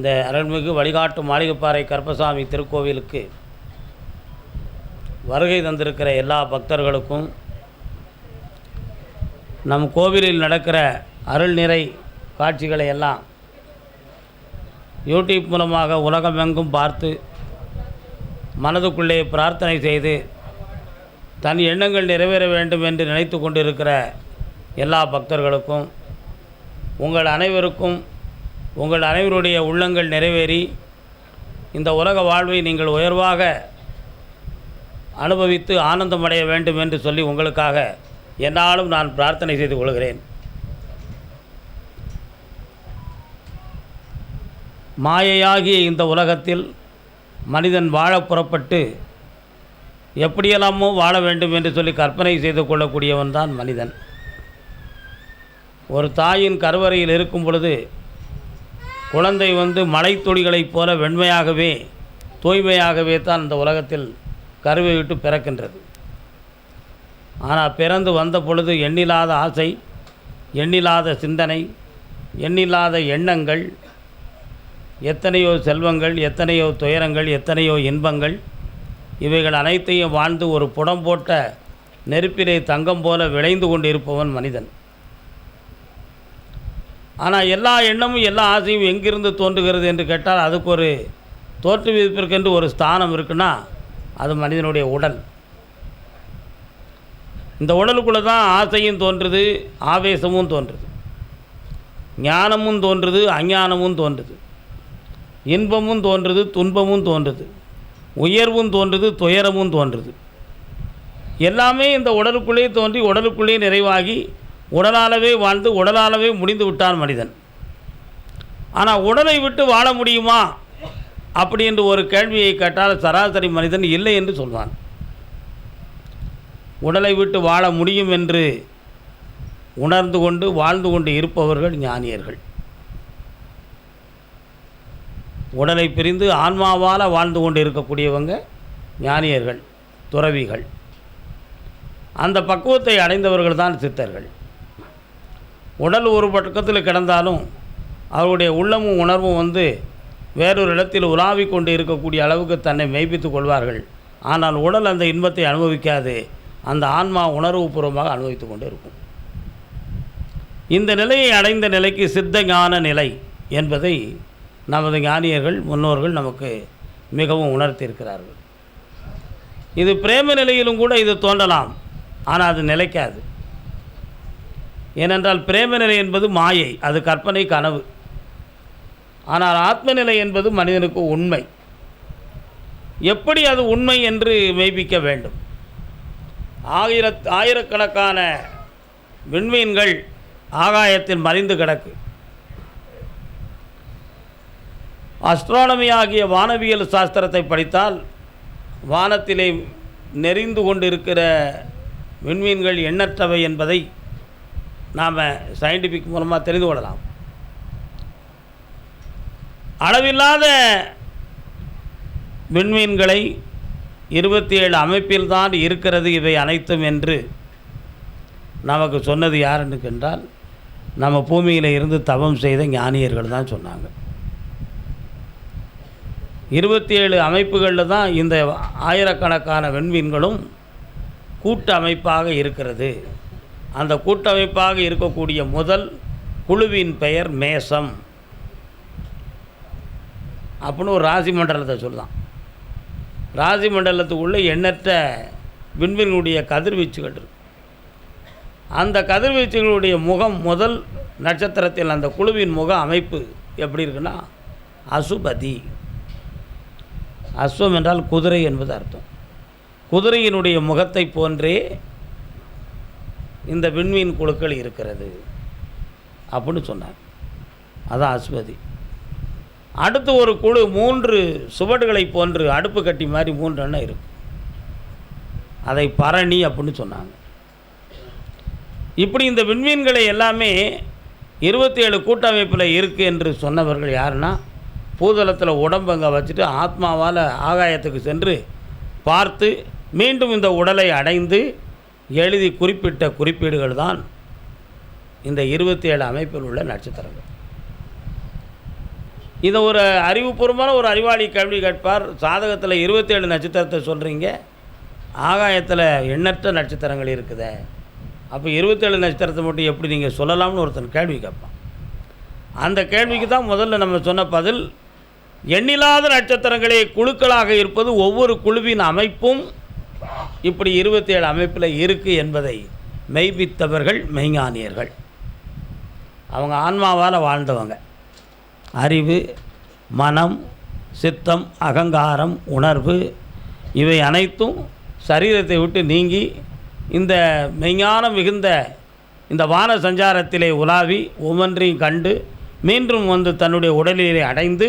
இந்த அருள்மிகு வழிகாட்டு மாளிகைப்பாறை கருப்பசாமி திருக்கோவிலுக்கு வருகை தந்திருக்கிற எல்லா பக்தர்களுக்கும் நம் கோவிலில் நடக்கிற அருள் நிறை காட்சிகளை எல்லாம் யூடியூப் மூலமாக உலகமெங்கும் பார்த்து மனதுக்குள்ளே பிரார்த்தனை செய்து தன் எண்ணங்கள் நிறைவேற வேண்டும் என்று நினைத்து கொண்டிருக்கிற எல்லா பக்தர்களுக்கும் உங்கள் அனைவருக்கும் உங்கள் அனைவருடைய உள்ளங்கள் நிறைவேறி இந்த உலக வாழ்வை நீங்கள் உயர்வாக அனுபவித்து ஆனந்தமடைய வேண்டும் என்று சொல்லி உங்களுக்காக என்னாலும் நான் பிரார்த்தனை செய்து கொள்கிறேன். மாயையாகிய இந்த உலகத்தில் மனிதன் வாழ புறப்பட்டு எப்படியெல்லாமோ வாழ வேண்டும் என்று சொல்லி கற்பனை செய்து கொள்ளக்கூடியவன் தான் மனிதன். ஒரு தாயின் கருவறையில் இருக்கும் பொழுது குழந்தை வந்து மலைத்துளிகளைப் போல வெண்மையாகவே தூய்மையாகவே தான் இந்த உலகத்தில் கருவை விட்டு பிறக்கின்றது. ஆனால் பிறந்து வந்த பொழுது எண்ணில்லாத ஆசை எண்ணில்லாத சிந்தனை எண்ணில்லாத எண்ணங்கள் எத்தனையோ செல்வங்கள் எத்தனையோ துயரங்கள் எத்தனையோ இன்பங்கள் இவைகள் அனைத்தையும் வாழ்ந்து ஒரு புடம் போட்ட நெருப்பிலே தங்கம் போல விளைந்து கொண்டிருப்பவன் மனிதன். ஆனால் எல்லா எண்ணமும் எல்லா ஆசையும் எங்கிருந்து தோன்றுகிறது என்று கேட்டால் அதுக்கு ஒரு தோற்றுவிப்பதற்கென்று ஒரு ஸ்தானம் இருக்குன்னா அது மனிதனுடைய உடல். இந்த உடலுக்குள்ளே தான் ஆசையும் தோன்றுது ஆவேசமும் தோன்றுது. ஞானமும் தோன்றுது அஞ்ஞானமும் தோன்றுது. இன்பமும் தோன்றுது துன்பமும் தோன்றுது. உயர்வும் தோன்றுது துயரமும் தோன்றுது. எல்லாமே இந்த உடலுக்குள்ளே தோன்றி உடலுக்குள்ளே நிறைவாகி உடலாலவே வாழ்ந்து உடலாலவே முடிந்து விட்டான் மனிதன். ஆனால் உடலை விட்டு வாழ முடியுமா? அப்படி என்று ஒரு கேள்வியை கேட்டால் சராசரி மனிதன் இல்லை என்று சொல்வான். உடலை விட்டு வாழ முடியும் என்று உணர்ந்து கொண்டு வாழ்ந்து கொண்டு இருப்பவர்கள் ஞானியர்கள். உடலை பிரிந்து ஆன்மாவால் வாழ்ந்து கொண்டு இருக்கக்கூடியவங்க ஞானியர்கள் துறவிகள். அந்த பக்குவத்தை அடைந்தவர்கள் தான் சித்தர்கள். உடல் ஒரு பக்கத்தில் கிடந்தாலும் அவருடைய உள்ளமும் உணர்வும் வந்து வேறொரு இடத்தில் உலாவி கொண்டு இருக்கக்கூடிய அளவுக்கு தன்னை மெய்ப்பித்துக் கொள்வார்கள். ஆனால் உடல் அந்த இன்பத்தை அனுபவிக்காது. அந்த ஆன்மா உணர்வுபூர்வமாக அனுபவித்து கொண்டு இருக்கும். இந்த நிலையை அடைந்த நிலைக்கு சித்த ஞான நிலை என்பதை நமது ஞானியர்கள் முன்னோர்கள் நமக்கு மிகவும் உணர்த்தியிருக்கிறார்கள். இது பிரேம நிலையிலும் கூட இது தோன்றலாம். ஆனால் அது நிலைக்காது. ஏனென்றால் பிரேம நிலை என்பது மாயை அது கற்பனை கனவு. ஆனால் ஆத்ம நிலை என்பது மனிதனுக்கு உண்மை. எப்படி அது உண்மை என்று மெய்ப்பிக்க வேண்டும்? ஆயிரத் ஆயிரக்கணக்கான விண்மீன்கள் ஆகாயத்தில் மறைந்து கிடக்கு. அஸ்ட்ரானமி ஆகிய வானவியல் சாஸ்திரத்தை படித்தால் வானத்திலே நெறிந்து கொண்டிருக்கிற விண்மீன்கள் எண்ணற்றவை என்பதை நாம் சயின்டிஃபிக் மூலமாக தெரிந்து கொள்ளலாம். அளவில்லாத விண்மீன்களை இருபத்தி ஏழு அமைப்பில்தான் இருக்கிறது இவை அனைத்தும் என்று நமக்கு சொன்னது யாருன்னு கென்றால் நம்ம பூமியில் இருந்து தவம் செய்த ஞானியர்கள் தான் சொன்னாங்க. இருபத்தி ஏழு அமைப்புகளில் தான் இந்த ஆயிரக்கணக்கான விண்மீன்களும் கூட்டு அமைப்பாக இருக்கிறது. அந்த கூட்டமைப்பாக இருக்கக்கூடிய முதல் குழுவின் பெயர் மேசம். அப்படின்னு ஒரு ராசி மண்டலத்தை சொல்லலாம் ராசி மண்டலத்துக்குள்ளே எண்ணற்ற விண்மீன்களுடைய கதிர்வீச்சுகள் இருக்கு. அந்த கதிர்வீச்சுகளுடைய முகம் முதல் நட்சத்திரத்தில் அந்த குழுவின் முக அமைப்பு எப்படி இருக்குன்னா அசுபதி. அஸ்வம் என்றால் குதிரை என்பது அர்த்தம். குதிரையினுடைய முகத்தை போன்றே இந்த விண்மீன் குழுக்கள் இருக்கிறது. அப்படின்னு சொன்னார். அதான் அஸ்வதி. அடுத்து ஒரு குழு மூன்று சுவடுகளை போன்று அடுப்பு கட்டி மாதிரி மூன்று எண்ணம் இருக்கும் அதை பரணி அப்படின்னு சொன்னாங்க. இப்படி இந்த விண்மீன்களை எல்லாமே இருபத்தி ஏழு கூட்டமைப்பில் இருக்குது என்று சொன்னவர்கள் யாருன்னா பூதளத்தில் உடம்பு அங்கே வச்சுட்டு ஆத்மாவால் ஆகாயத்துக்கு சென்று பார்த்து மீண்டும் இந்த உடலை அடைந்து எழுதி குறிப்பிட்ட குறிப்பீடுகள் தான் இந்த இருபத்தி ஏழு அமைப்பில் உள்ள நட்சத்திரங்கள். இதை ஒரு அறிவுபூர்வமான ஒரு அறிவாளி கேள்வி கேட்பார். சாதகத்தில் இருபத்தேழு நட்சத்திரத்தை சொல்கிறீங்க ஆகாயத்தில் எண்ணற்ற நட்சத்திரங்கள் இருக்குது. அப்போ இருபத்தேழு நட்சத்திரத்தை மட்டும் எப்படி நீங்கள் சொல்லலாம்னு ஒருத்தன் கேள்வி கேட்பான். அந்த கேள்விக்கு தான் முதல்ல நம்ம சொன்ன பதில் எண்ணில்லாத நட்சத்திரங்களே குழுக்களாக இருப்பது ஒவ்வொரு குழுவின் அமைப்பும் இப்படி இருபத்தி ஏழு அமைப்பில் இருக்குது என்பதை மெய்ப்பித்தவர்கள் மெய்ஞானியர்கள். அவங்க ஆன்மாவால் வாழ்ந்தவங்க. அறிவு மனம் சித்தம் அகங்காரம் உணர்வு இவை அனைத்தும் சரீரத்தை விட்டு நீங்கி இந்த மெய்ஞானம் மிகுந்த இந்த வான சஞ்சாரத்திலே உலாவி ஒவ்வொன்றையும் கண்டு மீண்டும் வந்து தன்னுடைய உடலிலே அடைந்து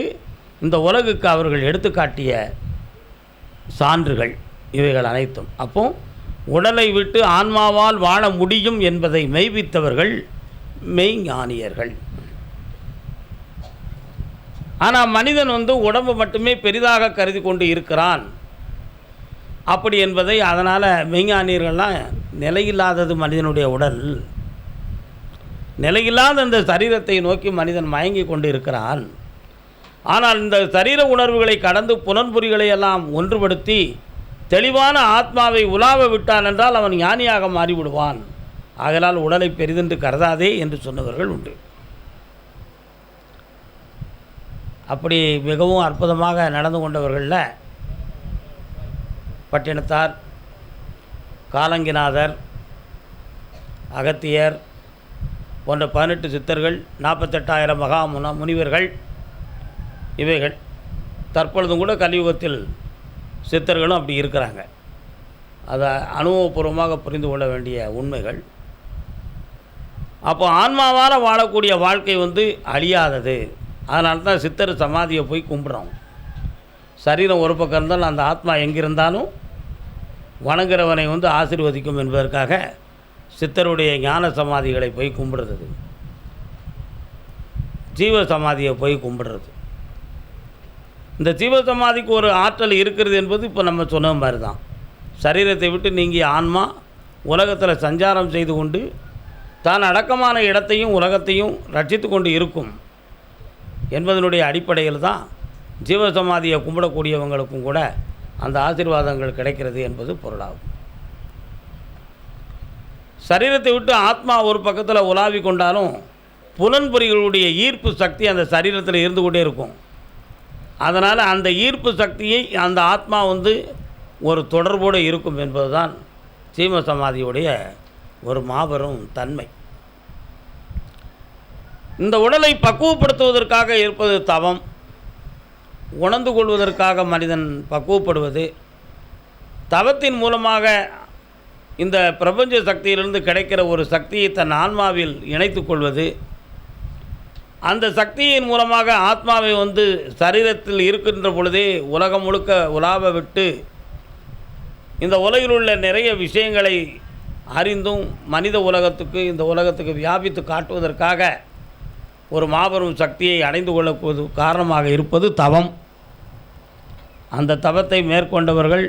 இந்த உலகுக்கு அவர்கள் எடுத்துக்காட்டிய சான்றுகள். இவைகள் அனைத்தும். அப்போ உடலை விட்டு ஆன்மாவால் வாழ முடியும் என்பதை மெய்ப்பித்தவர்கள் மெய்ஞானியர்கள். ஆனால் மனிதன் வந்து உடம்பு மட்டுமே பெரிதாக கருதி கொண்டு இருக்கிறான். அப்படி என்பதை அதனால் மெய்ஞானியர்கள்லாம் நிலையில்லாதது மனிதனுடைய உடல். நிலையில்லாத இந்த சரீரத்தை நோக்கி மனிதன் மயங்கி கொண்டு இருக்கிறான். ஆனால் இந்த சரீர உணர்வுகளை கடந்து புலன்புரிகளை எல்லாம் ஒன்றுபடுத்தி தெளிவான ஆத்மாவை உலாவ விட்டான் என்றால் அவன் ஞானியாக மாறிவிடுவான். ஆகலால் உடலை பெரிதென்று கருதாதே என்று சொன்னவர்கள் உண்டு. அப்படி மிகவும் அற்புதமாக நடந்து கொண்டவர்களில் பட்டினத்தார் காலங்கிநாதர் அகத்தியர் போன்ற பதினெட்டு சித்தர்கள் நாற்பத்தெட்டாயிரம் மகா முன முனிவர்கள் இவைகள். தற்பொழுதும் கூட கலியுகத்தில் சித்தர்களும் அப்படி இருக்கிறாங்க. அதை அனுபவபூர்வமாக புரிந்து கொள்ள வேண்டிய உண்மைகள். அப்போ ஆன்மாவால் வாழக்கூடிய வாழ்க்கை வந்து அழியாதது. அதனால தான் சித்தர் சமாதியை போய் கும்பிட்றோம். சரீரம் ஒரு பக்கம் இருந்தாலும் அந்த ஆத்மா எங்கிருந்தாலும் வணங்குறவனை வந்து ஆசீர்வதிக்கும் என்பதற்காக சித்தருடைய ஞான சமாதிகளை போய் கும்பிடுறது. ஜீவ சமாதியை போய் கும்பிடுறது. இந்த ஜீவ சமாதிக்கு ஒரு ஆற்றல் இருக்கிறது என்பது இப்போ நம்ம சொன்ன மாதிரி தான் சரீரத்தை விட்டு நீங்கி ஆன்மா உலகத்தில் சஞ்சாரம் செய்து கொண்டு தான் அடக்கமான இடத்தையும் உலகத்தையும் ரட்சித்து கொண்டு இருக்கும் என்பதனுடைய அடிப்படையில் தான் ஜீவசமாதியை கும்பிடக்கூடியவங்களுக்கும் கூட அந்த ஆசீர்வாதங்கள் கிடைக்கிறது என்பது பொருளாகும். சரீரத்தை விட்டு ஆத்மா ஒரு பக்கத்தில் உலாவி கொண்டாலும் புலன்பொறிகளுடைய ஈர்ப்பு சக்தி அந்த சரீரத்தில் இருந்து கொண்டே இருக்கும். அதனால் அந்த ஈர்ப்பு சக்தியை அந்த ஆத்மா வந்து ஒரு தொடர்போடு இருக்கும் என்பதுதான் சீம சமாதியுடைய ஒரு மாபெரும் தன்மை. இந்த உடலை பக்குவப்படுத்துவதற்காக இருப்பது தவம். உணர்ந்து கொள்வதற்காக மனிதன் பக்குவப்படுவது. தவத்தின் மூலமாக இந்த பிரபஞ்ச சக்தியிலிருந்து கிடைக்கிற ஒரு சக்தியை தன் ஆன்மாவில் இணைத்து கொள்வது. அந்த சக்தியின் மூலமாக ஆத்மாவை வந்து சரீரத்தில் இருக்கின்ற பொழுதே உலகம் முழுக்க உலாவ விட்டு இந்த உலகில் உள்ள நிறைய விஷயங்களை அறிந்தும் மனித உலகத்துக்கு இந்த உலகத்துக்கு வியாபித்து காட்டுவதற்காக ஒரு மாபெரும் சக்தியை அடைந்து கொள்ளக்கூடிய காரணமாக இருப்பது தவம். அந்த தவத்தை மேற்கொண்டவர்கள்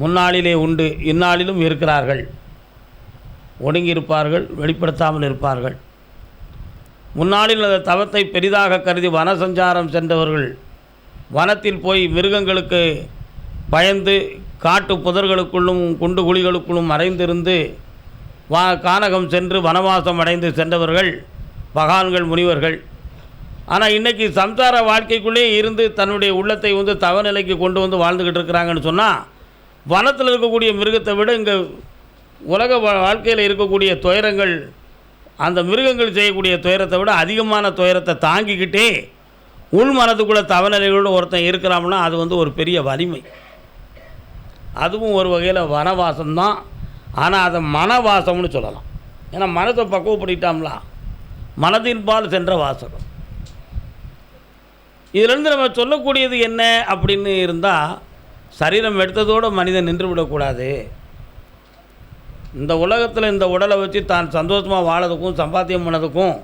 முன்னாளிலே உண்டு இந்நாளிலும் இருக்கிறார்கள். ஒடுங்கியிருப்பார்கள் வெளிப்படுத்தாமல் இருப்பார்கள். முன்னாளில் அந்த தவத்தை பெரிதாக கருதி வன சஞ்சாரம் சென்றவர்கள் வனத்தில் போய் மிருகங்களுக்கு பயந்து காட்டு புதர்களுக்குள்ளும் குண்டு குழிகளுக்குள்ளும் மறைந்திருந்து வா கானகம் சென்று வனவாசம் அடைந்து சென்றவர்கள் பகான்கள் முனிவர்கள். ஆனால் இன்றைக்கி சம்சார வாழ்க்கைக்குள்ளே இருந்து தன்னுடைய உள்ளத்தை வந்து தவநிலைக்கு கொண்டு வந்து வாழ்ந்துக்கிட்டு இருக்கிறாங்கன்னு சொன்னால் வனத்தில் இருக்கக்கூடிய மிருகத்தை விட இங்கே உலக வா- வாழ்க்கையில் இருக்கக்கூடிய துயரங்கள் அந்த மிருகங்கள் செய்யக்கூடிய துயரத்தை விட அதிகமான துயரத்தை தாங்கிக்கிட்டே உள் மனதுக்குள்ளே தவநிலைகளோடு ஒருத்தன் இருக்கிறாம்னா அது வந்து ஒரு பெரிய வலிமை. அதுவும் ஒரு வகையில் வனவாசம்தான். ஆனால் அதை மனவாசம்னு சொல்லலாம். ஏன்னா மனத்தை பக்குவப்படுத்திட்டாம்ல. மனதின்பால் சென்ற வாசகம். இதிலிருந்து நம்ம சொல்லக்கூடியது என்ன அப்படின்னு இருந்தால் சரீரம் எடுத்ததோடு மனிதன் நின்று விடக்கூடாது. இந்த உலகத்தில் இந்த உடலை வச்சு தான் சந்தோஷமாக வாழறதுக்கும் சம்பாத்தியம் பண்ணதுக்கும்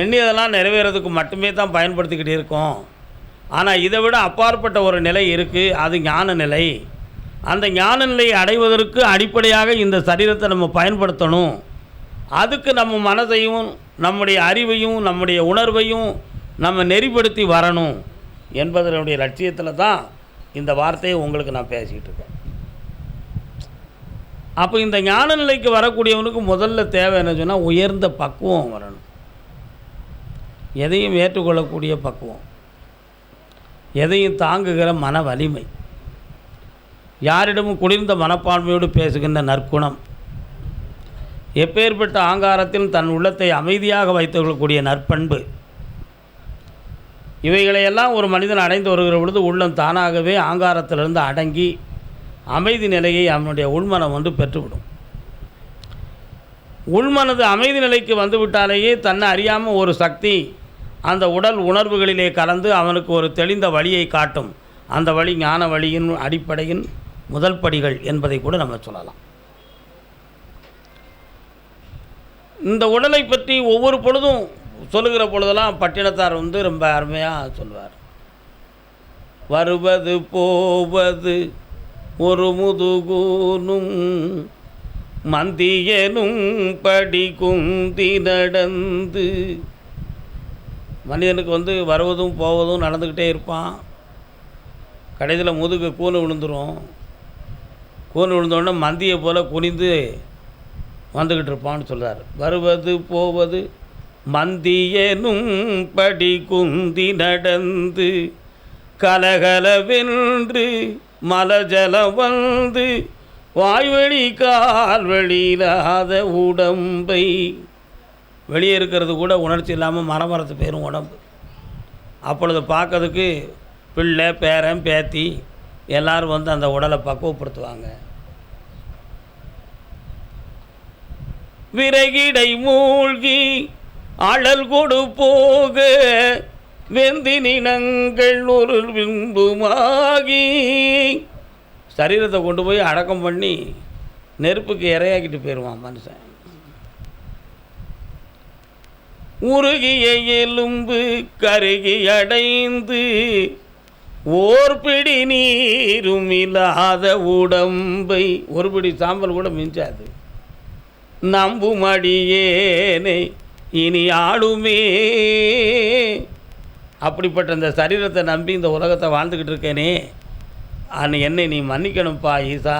எண்ணியதெல்லாம் நிறைவேறதுக்கு மட்டுமே தான் பயன்படுத்திக்கிட்டு இருக்கோம். ஆனால் இதை விட அப்பாற்பட்ட ஒரு நிலை இருக்குது அது ஞான நிலை. அந்த ஞான நிலையை அடைவதற்கு அடிப்படையாக இந்த சரீரத்தை நம்ம பயன்படுத்தணும். அதுக்கு நம்ம மனதையும் நம்முடைய அறிவையும் நம்முடைய உணர்வையும் நம்ம நெறிப்படுத்தி வரணும் என்பதனுடைய லட்சியத்தில் தான் இந்த வார்த்தையை உங்களுக்கு நான் பேசிக்கிட்டு இருக்கேன். அப்போ இந்த ஞான நிலைக்கு வரக்கூடியவனுக்கு முதல்ல தேவை என்ன சொன்னால் உயர்ந்த பக்குவம் வரணும். எதையும் ஏற்றுக்கொள்ளக்கூடிய பக்குவம். எதையும் தாங்குகிற மன வலிமை. யாரிடமும் குளிர்ந்த மனப்பான்மையோடு பேசுகின்ற நற்குணம். எப்பேற்பட்ட ஆங்காரத்தில் தன் உள்ளத்தை அமைதியாக வைத்துக்கொள்ளக்கூடிய நற்பண்பு. இவைகளையெல்லாம் ஒரு மனிதன் அடைந்து வருகிற பொழுது உள்ளம் தானாகவே ஆங்காரத்திலிருந்து அடங்கி அமைதி நிலையை அவனுடைய உள்மனம் வந்து பெற்றுவிடும். உள்மனது அமைதி நிலைக்கு வந்துவிட்டாலேயே தன்னை அறியாமல் ஒரு சக்தி அந்த உடல் உணர்வுகளிலே கலந்து அவனுக்கு ஒரு தெளிந்த வழியை காட்டும். அந்த வழி ஞான வழியின் அடிப்படையின் முதல் படிகள் என்பதை கூட நம்ம சொல்லலாம். இந்த உடலை பற்றி ஒவ்வொரு பொழுதும் சொல்லுகிற பொழுதெல்லாம் பட்டினத்தார் வந்து ரொம்ப அருமையாக சொல்வார் வருவது போவது ஒரு முதுகூனும் மந்தியனும் படி குந்தி நடந்து. மனிதனுக்கு வந்து வருவதும் போவதும் நடந்துக்கிட்டே இருப்பான். கடைசியில் முதுகு கூணு விழுந்துரும். கூணு விழுந்தோடனே மந்தியை போல் குனிந்து வந்துக்கிட்டு இருப்பான்னு சொல்கிறார் வருவது போவது மந்தியனும் படி குந்தி நடந்து கலகலவென்று மலஜலம் வந்து வாய்வழி கால் இல்லாத உடம்பை. வெளியே இருக்கிறது கூட உணர்ச்சி இல்லாமல் மரமரத்து பேரும் உடம்பு. அப்பொழுது பார்க்கறதுக்கு பிள்ளை பேரன் பேத்தி எல்லாரும் வந்து அந்த உடலை பக்குவப்படுத்துவாங்க. விறகிடை மூழ்கி அழல் கொடு போக வெந்தினினங்கள் ஒரு பிம்புமாகி சரீரத்தை கொண்டு போய் அடக்கம் பண்ணி நெருப்புக்கு இரையாக்கிட்டு போயிடுவான் மனுஷன். உருகிய எலும்பு கருகி அடைந்து ஓர் பிடி நீரும் இல்லாத உடம்பை. ஒரு பிடி சாம்பல் கூட மிஞ்சாது. நம்பும் அடியேனை இனி ஆளுமே. அப்படிப்பட்ட இந்த சரீரத்தை நம்பி இந்த உலகத்தை வாழ்ந்துக்கிட்டு இருக்கேனே அன் என்னை நீ மன்னிக்கணும்ப்பா ஈசா.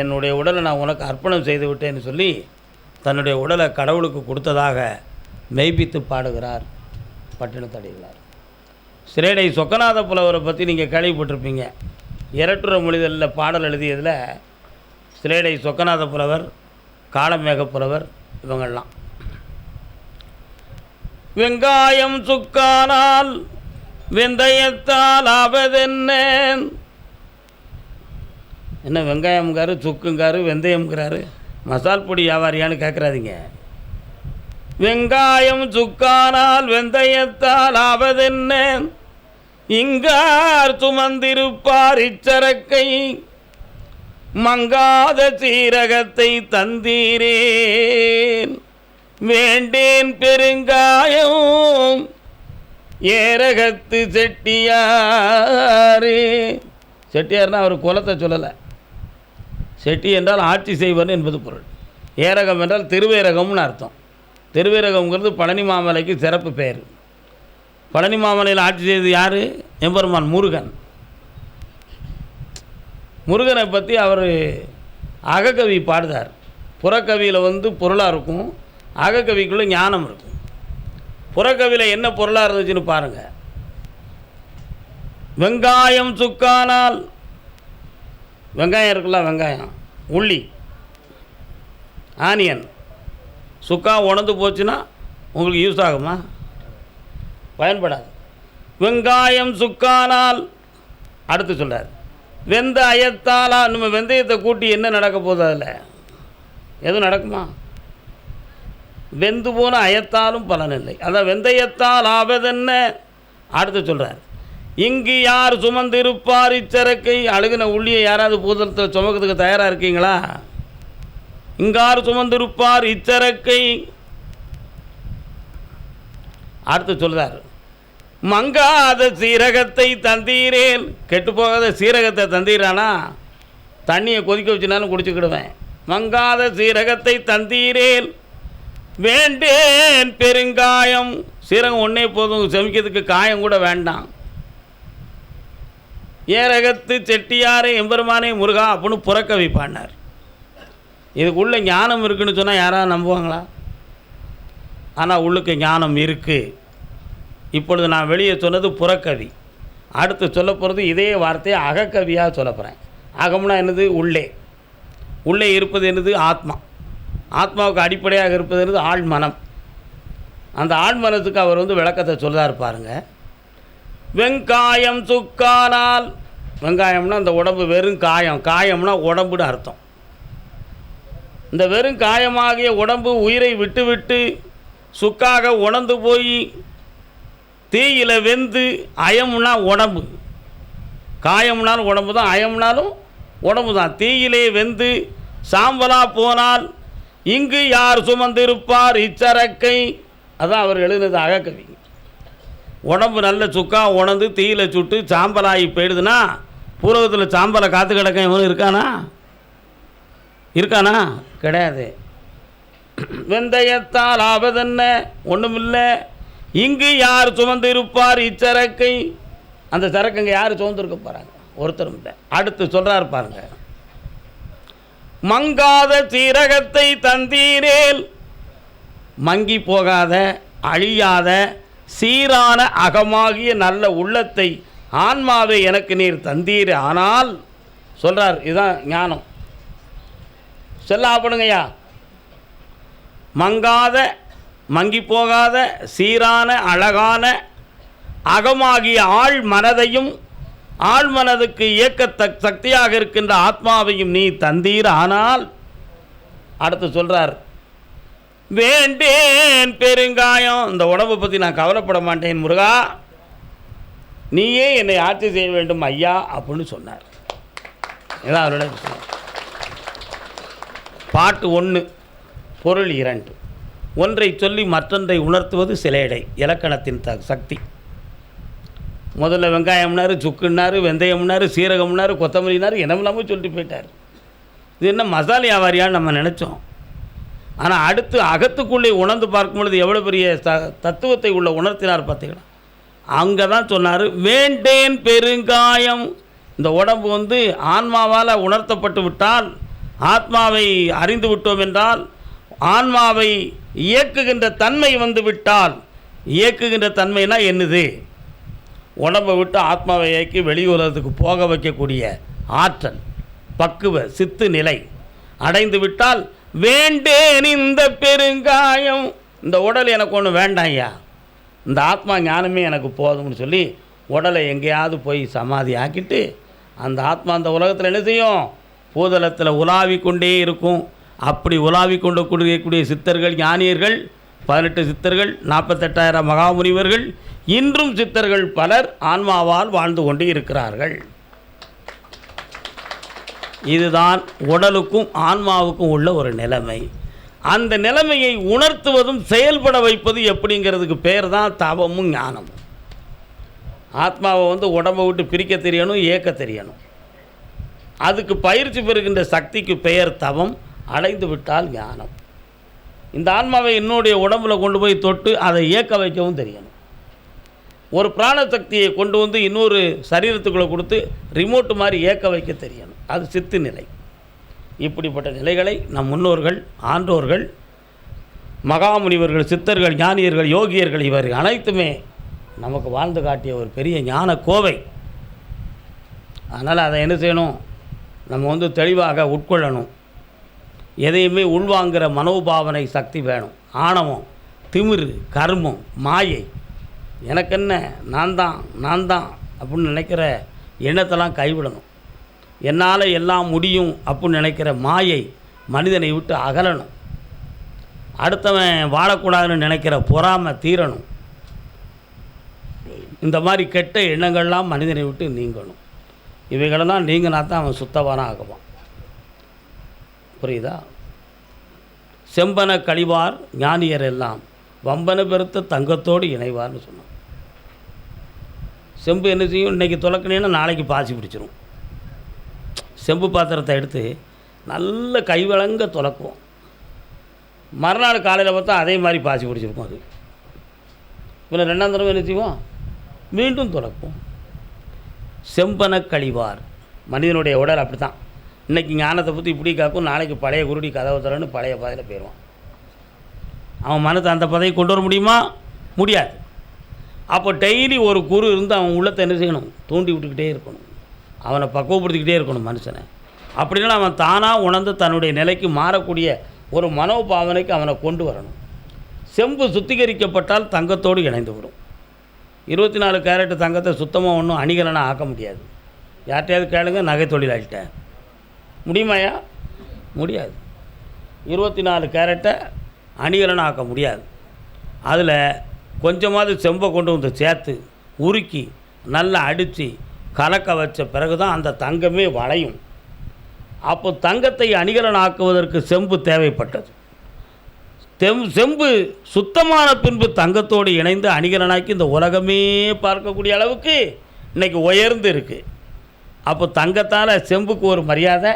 என்னுடைய உடலை நான் உனக்கு அர்ப்பணம் செய்து விட்டேன்னு சொல்லி தன்னுடைய உடலை கடவுளுக்கு கொடுத்ததாக மெய்ப்பித்து பாடுகிறார் பட்டினத்தடைகிறார் சிரேடை சொக்கநாத புலவரை பற்றி நீங்கள் கேள்விப்பட்டிருப்பீங்க. இரட்டுற மொழிதலில் பாடல் எழுதியதில் சிரேடை சொக்கநாத புலவர் காளமேக புலவர் இவங்கெல்லாம் வெங்காயம் சுக்கானால் வெந்தயத்தால் ஆவதென்ன என்ன வெங்காயம்காரு சுக்குங்காரு வெந்தயம்ங்கிறாரு? மசால் பொடி வியாபாரியான்னு கேட்குறாதீங்க வெங்காயம் சுக்கானால் வெந்தயத்தால் ஆவதென்ன இங்கார் சுமந்திருப்பார் இச்சரக்கை மங்காத சீரகத்தை தந்தீரேன். வேண்டேன் பெருங்காயம் ஏரகத்து செட்டியாரே. செட்டியார்னா அவர் குலத்தை சொல்லலை. செட்டி என்றால் ஆட்சி செய்வன் என்பது பொருள். ஏரகம் என்றால் திருவேரகம்னு அர்த்தம். திருவேரகம்ங்கிறது பழனி மாமலைக்கு சிறப்பு பெயர். பழனி மாமலையில் ஆட்சி செய்தது யார்? எம்பெருமான் முருகன். முருகனை பற்றி அவர் அகக்கவி பாடுதார். புறக்கவியில் வந்து பொருளாக இருக்கும். அகக்கவிக்குள்ளே ஞானம் இருக்கும் புறக்கவியில் என்ன பொருளாக இருந்துச்சுன்னு பாருங்கள் வெங்காயம் சுக்கானால் வெங்காயம் இருக்குல்ல வெங்காயம் உள்ளி ஆனியன் சுக்கா உணர்ந்து போச்சுன்னா உங்களுக்கு யூஸ் ஆகுமா? பயன்படாது. வெங்காயம் சுக்கானால் அடுத்து சொல்கிறார் வெந்த அயத்தாலா நம்ம வெந்தயத்தை கூட்டி என்ன நடக்க போகுது அதில்? எதுவும் நடக்குமா? வெந்து போன அயத்தாலும் பலனில்லை அதான் வெந்தயத்தால் ஆவதென்ன? அடுத்து சொல்கிறார் இங்கு யார் சுமந்திருப்பார் இச்சரக்கை? அழுகின உள்ளியை யாராவது பூதத்தில் சுமக்கிறதுக்கு தயாராக இருக்கீங்களா? இங்கார் சுமந்திருப்பார் இச்சரக்கை. அடுத்து சொல்கிறார் மங்காத சீரகத்தை தந்தீரேன் கெட்டு போகாத சீரகத்தை தந்தீரானா? தண்ணியை கொதிக்க வச்சுனாலும் குடிச்சுக்கிடுவேன். மங்காத சீரகத்தை தந்தீரேன் வேண்டேன் பெருங்காயம். சீரகம் ஒன்றே போதும் செமிக்கிறதுக்கு காயம் கூட வேண்டாம். ஏரகத்து செட்டியாரே எம்பெருமானே முருகா அப்படின்னு புறக்கவி பாடினார் இதுக்குள்ள ஞானம் இருக்குன்னு சொன்னால் யாராவது நம்புவாங்களா? ஆனால் உள்ளுக்கு ஞானம் இருக்குது இப்பொழுது நான் வெளியே சொன்னது புறக்கவி. அடுத்து சொல்ல போகிறது இதே வார்த்தையை அகக்கவியாக சொல்ல போகிறேன் அகம்னா என்னது? உள்ளே. உள்ளே இருப்பது என்னது? ஆத்மா. ஆத்மாவுக்கு அடிப்படையாக இருப்பது ஆள் ஆழ் மனம். அந்த ஆழ் மனத்துக்கு அவர் வந்து விளக்கத்தை சொல்லதாக பாருங்க. வெங்காயம் சுக்கானால் வெங்காயம்னா அந்த உடம்பு வெறும் காயம். காயம்னா உடம்புன்னு அர்த்தம். இந்த வெறும் காயமாகிய உடம்பு உயிரை விட்டு விட்டு சுக்காக உணர்ந்து போய் தீயில் வெந்து அயம்னா உடம்பு. காயம்னாலும் உடம்பு தான் அயம்னாலும் உடம்பு தான் தீயிலே வெந்து சாம்பலாக போனால் இங்கு யார் சுமந்திருப்பார் இச்சரக்கை? அதான் அவர் எழுதினது அகக்கவி உடம்பு நல்ல சுக்கா உணர்ந்து தீயில சுட்டு சாம்பலாகி போயிடுதுன்னா பூர்வத்தில் சாம்பலை காத்து கிடக்க இவனும் இருக்கானா? இருக்கானா? கிடையாது. வெந்தயத்தால் ஆவதென்ன? ஒன்றுமில்லை இங்கு யார் சுமந்து இருப்பார் இச்சரக்கை? அந்த சரக்குங்க யார் சுமந்துருக்க போகிறாங்க ஒருத்தரும் இல்லை. அடுத்து சொல்கிறார் பாருங்கள் மங்காத சீரகத்தை தந்தீரேல். மங்கி போகாத அழியாத சீரான அகமாகிய நல்ல உள்ளத்தை ஆன்மாவை எனக்கு நீர் தந்தீர். ஆனால் சொல்கிறார் இதுதான் ஞானம். செல்லாப்படுங்கய்யா மங்காத மங்கி போகாத சீரான அழகான அகமாகிய ஆழ் மனதையும் ஆழ் மனதுக்கு இயக்க சக்தியாக இருக்கின்ற ஆத்மாவையும் நீ தந்தீர் ஆனால் அடுத்து சொல்கிறார் வேண்டேன் பெருங்காயம். இந்த உடம்பை பற்றி நான் கவலைப்பட மாட்டேன் முருகா. நீயே என்னை ஆட்சி செய்ய வேண்டும் ஐயா அப்படின்னு சொன்னார். இதான் அவரோட விஷயம். பாட்டு ஒன்று பொருள் இரண்டு. ஒன்றை சொல்லி மற்றொன்றை உணர்த்துவது சிலையடை இலக்கணத்தின் த சக்தி. முதல்ல வெங்காயம்னாரு சுக்குன்னாரு வெந்தயம்னாரு சீரகம்னாரு கொத்தமல்லினாரு என்னமில்லாமல் சொல்லிட்டு போயிட்டார். இது என்ன மசாலா வியாபாரியான்னு நம்ம நினச்சோம். ஆனால் அடுத்து அகத்துக்குள்ளே உணர்ந்து பார்க்கும் பொழுது எவ்வளோ பெரிய த தத்துவத்தை உள்ள உணர்த்தினார் பார்த்தீங்கன்னா அங்கே தான் சொன்னார் வேண்டேன் பெருங்காயம். இந்த உடம்பு வந்து ஆன்மாவால் உணர்த்தப்பட்டு விட்டால் ஆத்மாவை அறிந்து விட்டோம் என்றால் ஆன்மாவை இயக்குகின்ற தன்மை வந்து விட்டால் இயக்குகின்ற தன்மைனா என்னது? உடம்பை விட்டு ஆத்மாவை இயக்கி வெளி உலகத்துக்கு போக வைக்கக்கூடிய ஆற்றல் பக்குவ சித்து நிலை. அடைந்து விட்டால் வேண்டேன் இந்த பெருங்காயம். இந்த உடல் எனக்கு ஒன்று வேண்டாம் ஐயா. இந்த ஆத்மா ஞானமே எனக்கு போதும்னு சொல்லி உடலை எங்கேயாவது போய் சமாதி ஆக்கிட்டு அந்த ஆத்மா அந்த உலகத்தில் என்ன செய்யும்? பூதளத்தில் உலாவி கொண்டே இருக்கும். அப்படி உலாவி கொண்டு கூடிய சித்தர்கள் ஞானியர்கள் பதினெட்டு சித்தர்கள் நாற்பத்தெட்டாயிரம் மகாமுனிவர்கள் இன்றும் சித்தர்கள் பலர் ஆன்மாவால் வாழ்ந்து கொண்டு இருக்கிறார்கள். இதுதான் உடலுக்கும் ஆன்மாவுக்கும் உள்ள ஒரு நிலைமை. அந்த நிலைமையை உணர்த்துவதும் செயல்பட வைப்பது எப்படிங்கிறதுக்கு பேர் தான் தவமும் ஞானமும். ஆத்மாவை வந்து உடம்பை விட்டு பிரிக்க தெரியணும் இயக்க தெரியணும். அதுக்கு பயிற்சி பெறுகின்ற சக்திக்கு பெயர் தவம் அடைந்து விட்டால் ஞானம். இந்த ஆன்மாவை என்னுடைய உடம்புல கொண்டு போய் தொட்டு அதை இயக்க வைக்கவும் தெரியணும். ஒரு பிராணசக்தியை கொண்டு வந்து இன்னொரு சரீரத்துக்குள்ளே கொடுத்து ரிமோட் மாதிரி இயக்க வைக்க தெரியணும். அது சித்து நிலை. இப்படிப்பட்ட நிலைகளை நம் முன்னோர்கள் ஆன்றோர்கள் மகாமுனிவர்கள் சித்தர்கள் ஞானியர்கள் யோகியர்கள் இவர் அனைத்துமே நமக்கு வாழ்ந்து காட்டிய ஒரு பெரிய ஞான கோவை. அதனால் அதை என்ன செய்யணும்? நம்ம வந்து தெளிவாக உட்கொள்ளணும். எதையுமே உள்வாங்கிற மனோபாவனை சக்தி வேணும். ஆணவம் திமிரு கர்மம் மாயை. எனக்கு என்ன நான் தான் நான் தான் அப்படின்னு நினைக்கிற எண்ணத்தெல்லாம் கைவிடணும். என்னால் எல்லாம் முடியும் அப்படின்னு நினைக்கிற மாயை மனிதனை விட்டு அகலணும். அடுத்தவன் வாழக்கூடாதுன்னு நினைக்கிற பொறாமை தீரணும். இந்த மாதிரி கெட்ட எண்ணங்கள்லாம் மனிதனை விட்டு நீங்கணும். இவைகளெல்லாம் நீங்கினா தான் அவன் சுத்தவான ஆகுவான் புரியுதா? செம்பன கழிவார் ஞானியர் எல்லாம் வம்பன பெருத்த தங்கத்தோடு இணைவார்னு சொன்னான். செம்பு என்ன செய்யும்? இன்றைக்கி துளக்கினேன்னா நாளைக்கு பாசி பிடிச்சிரும். செம்பு பாத்திரத்தை எடுத்து நல்ல கைவழங்க துலக்குவோம். மறுநாள் காலையில் பார்த்தா அதே மாதிரி பாசி பிடிச்சிருக்கும் அது. பின்ன ரெண்டாம் தடவை என்ன செய்வோம்? மீண்டும் துளக்குவோம் செம்பன கழிவார். மனிதனுடைய உடல் அப்படி தான் இன்றைக்கி ஞானத்தை பற்றி இப்படி காக்கும் நாளைக்கு பழைய குருடி கதவை தரன்னு பழைய பாதையில் போயிடுவான். அவன் மனத்தை அந்த பதவியை கொண்டு வர முடியுமா? முடியாது. அப்போ டெய்லி ஒரு குரு இருந்து அவன் உள்ளத்தை என்ன செய்யணும்? தூண்டி விட்டுக்கிட்டே இருக்கணும். அவனை பக்குவப்படுத்திக்கிட்டே இருக்கணும் மனுஷனை. அப்படின்னா அவன் தானாக உணர்ந்து தன்னுடைய நிலைக்கு மாறக்கூடிய ஒரு மனோபாவனைக்கு அவனை கொண்டு வரணும். செம்பு சுத்திகரிக்கப்பட்டால் தங்கத்தோடு இணைந்து விடும். இருபத்தி நாலு கேரட்டு தங்கத்தை சுத்தமாக ஒன்றும் அணிகலனாக ஆக்க முடியாது. யார்கிட்டையாவது கேளுங்க நகை தொழிலாளிகிட்ட முடியுமாயா முடியாது. இருபத்தி நாலு கேரட்டை அணிகலனாக ஆக்க முடியாது. அதில் கொஞ்சமாவது செம்பை கொண்டு வந்து சேர்த்து உருக்கி நல்லா அடித்து கலக்க வச்ச பிறகு தான் அந்த தங்கமே வளையும். அப்போ தங்கத்தை அணிகலனாக்குவதற்கு செம்பு தேவைப்பட்டது. தெம் செம்பு சுத்தமான பின்பு தங்கத்தோடு இணைந்து அணிகலனாக்கி இந்த உலகமே பார்க்கக்கூடிய அளவுக்கு இன்றைக்கி உயர்ந்து இருக்குது அப்போ தங்கத்தால் செம்புக்கு ஒரு மரியாதை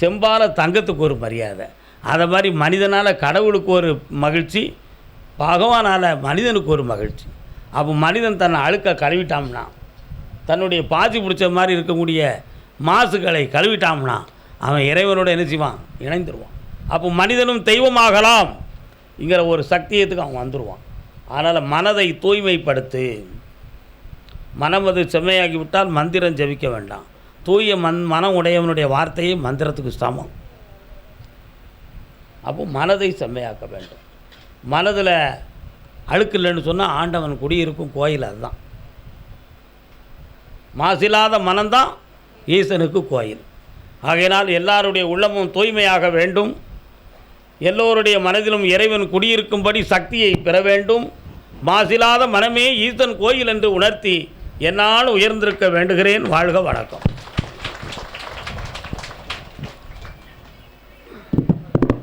செம்பால் தங்கத்துக்கு ஒரு மரியாதை. அதை மாதிரி மனிதனால் கடவுளுக்கு ஒரு மகிழ்ச்சி பகவானால் மனிதனுக்கு ஒரு மகிழ்ச்சி. அப்போ மனிதன் தன்னை அழுக்க கழுவிட்டாம்னா தன்னுடைய பாசி பிடிச்ச மாதிரி இருக்கக்கூடிய மாசுகளை கழுவிட்டாம்னா அவன் இறைவனோட என்ன செய்வான்? இணைந்துருவான். அப்போ மனிதனும் தெய்வமாகலாம் இங்கிற ஒரு சக்தியத்துக்கு அவன் வந்துடுவான் அதனால் மனதை தூய்மைப்படுத்து மனம் அது மந்திரம் ஜெபிக்க வேண்டாம். தூய மண் மனம் உடையவனுடைய வார்த்தையே மந்திரத்துக்கு சமம் அப்போ மனதை செம்மையாக்க வேண்டும். மனதில் அழுக்கு இல்லைன்னு சொன்னால் ஆண்டவன் குடியிருக்கும் கோயில் அதுதான். மாசில்லாத மனம்தான் ஈசனுக்கு கோயில். ஆகையினால் எல்லாருடைய உள்ளமும் தூய்மையாக வேண்டும். எல்லோருடைய மனதிலும் இறைவன் குடியிருக்கும்படி சக்தியை பெற வேண்டும். மாசில்லாத மனமே ஈசன் கோயில் என்று உணர்த்தி என்னால் உயர்ந்திருக்க வேண்டுகிறேன். வாழ்க வணக்கம்.